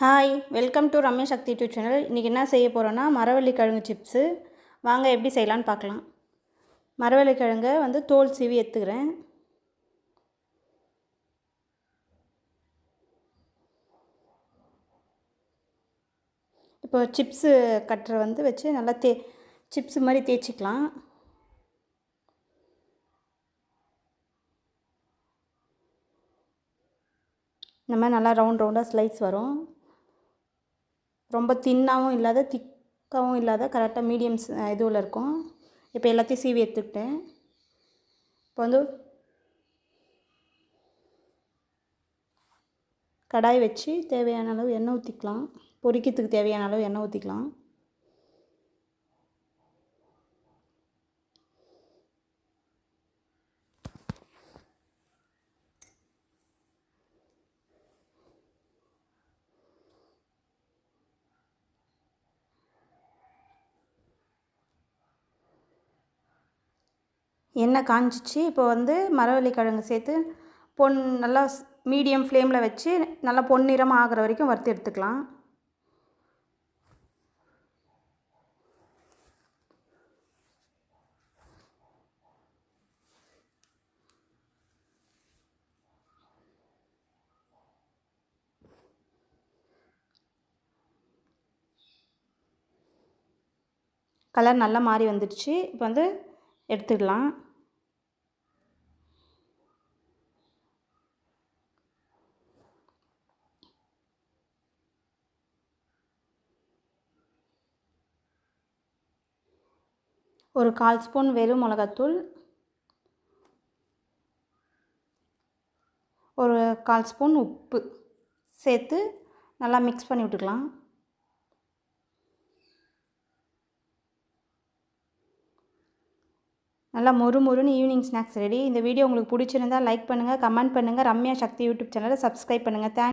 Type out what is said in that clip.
Hi welcome to Ramya Shakthi YouTube channel இன்றைக்கி என்ன செய்ய போகிறோன்னா மரவள்ளி கிழங்கு சிப்ஸு வாங்க எப்படி செய்யலான்னு பார்க்கலாம். மரவள்ளி கிழங்கை வந்து தோல் சீவி எடுத்துக்கிறேன். இப்போ சிப்ஸு கட்டுற வந்து வச்சு நல்லா தே சிப்ஸு மாதிரி தேய்ச்சிக்கலாம். இந்த மாதிரி நல்லா ரவுண்ட் ரவுண்டாக ஸ்லைஸ் வரும். ரொம்ப தின்னாகவும் இல்லாத திக்காகவும் இல்லாத கரெக்டாக மீடியம்ஸ் இதுவில் இருக்கும். இப்போ எல்லாத்தையும் சீவி எடுத்துக்கிட்டேன். இப்போ வந்து கடாய் வச்சு தேவையான அளவு எண்ணெய் ஊற்றிக்கலாம் பொரிக்கிறதுக்கு தேவையான அளவு எண்ணெய் ஊற்றிக்கலாம் எண்ணெய் காஞ்சிச்சு. இப்போ வந்து மரவள்ளி கிழங்கு சேர்த்து பொன் நல்லா மீடியம் ஃப்ளேமில் வச்சு நல்லா பொன்னிறமாக ஆகிற வரைக்கும் வறுத்து எடுத்துக்கலாம். கலர் நல்லா மாறி வந்துடுச்சு. இப்போ வந்து எடுத்துக்கலாம். ஒரு கால் ஸ்பூன் வெறும் மிளகாத்தூள். ஒரு கால் ஸ்பூன் உப்பு. சேர்த்து நல்லா மிக்ஸ் பண்ணி விட்டுக்கலாம். நல்லா மொறு மொறுன்னு ஈவினிங் ஸ்நாக்ஸ் ரெடி இந்த வீடியோ உங்களுக்கு பிடிச்சிருந்தால் லைக் பண்ணுங்கள் கமெண்ட் பண்ணுங்கள் ரம்யா சக்தி யூடியூப் சேனலை சப்ஸ்கிரைப் பண்ணுங்கள் தேங்க்